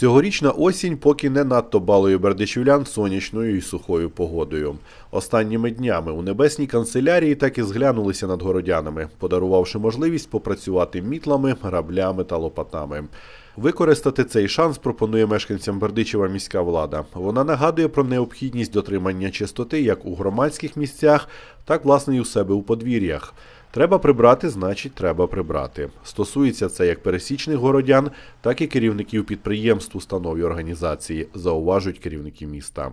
Цьогорічна осінь поки не надто балує бердичівлян сонячною і сухою погодою. Останніми днями у небесній канцелярії так і зглянулися над городянами, подарувавши можливість попрацювати мітлами, граблями та лопатами. Використати цей шанс пропонує мешканцям Бердичева міська влада. Вона нагадує про необхідність дотримання чистоти як у громадських місцях, так власне і у себе у подвір'ях. Треба прибрати, значить, треба прибрати. Стосується це як пересічних городян, так і керівників підприємств, установ і організації, зауважують керівники міста.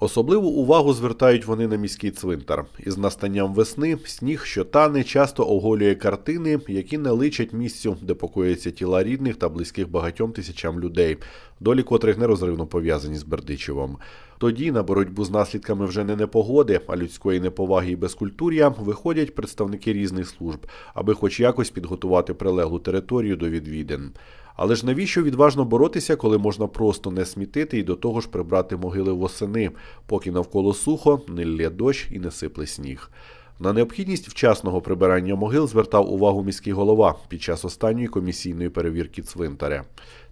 Особливу увагу звертають вони на міський цвинтар. Із настанням весни сніг, що тане, часто оголює картини, які не личать місцю, де покояться тіла рідних та близьких багатьом тисячам людей, долі котрих нерозривно пов'язані з Бердичевом. Тоді на боротьбу з наслідками вже не непогоди, а людської неповаги і безкультур'я виходять представники різних служб, аби хоч якось підготувати прилеглу територію до відвідин. Але ж навіщо відважно боротися, коли можна просто не смітити і до того ж прибрати могили восени, поки навколо сухо, не лє дощ і не сипле сніг. На необхідність вчасного прибирання могил звертав увагу міський голова під час останньої комісійної перевірки цвинтаря.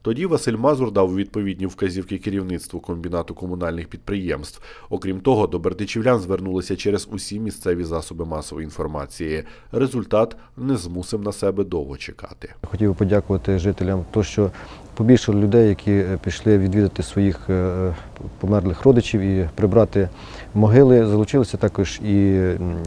Тоді Василь Мазур дав відповідні вказівки керівництву комбінату комунальних підприємств. Окрім того, до бердичівлян звернулися через усі місцеві засоби масової інформації. Результат не змусив на себе довго чекати. Хотів подякувати жителям, то що побільшало людей, які е, пішли відвідати своїх е, померлих родичів і прибрати могили. Залучилися також і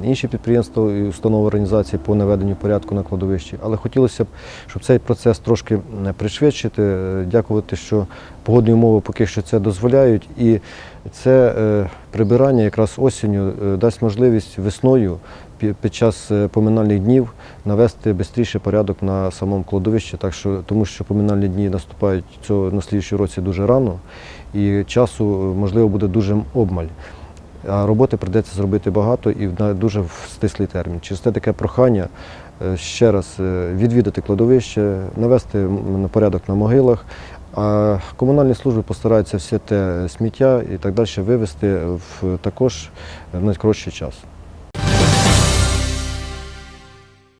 інші підприємства і установи організації по наведенню порядку на кладовищі. Але хотілося б, щоб цей процес трошки пришвидшити. Дякувати, що погодні умови поки що це дозволяють. І це е, прибирання якраз осінню е, дасть можливість весною під час е, поминальних днів навести швидше порядок на самому кладовищі, так що, тому що поминальні дні наступають цього на слідчий році дуже рано, і часу, можливо, буде дуже обмаль. А роботи прийдеться зробити багато і на дуже в стислий термін. Через те таке прохання ще раз е, відвідати кладовище, навести на порядок на могилах. А комунальні служби постараються все те сміття і так далі вивезти в також в найкоротший час.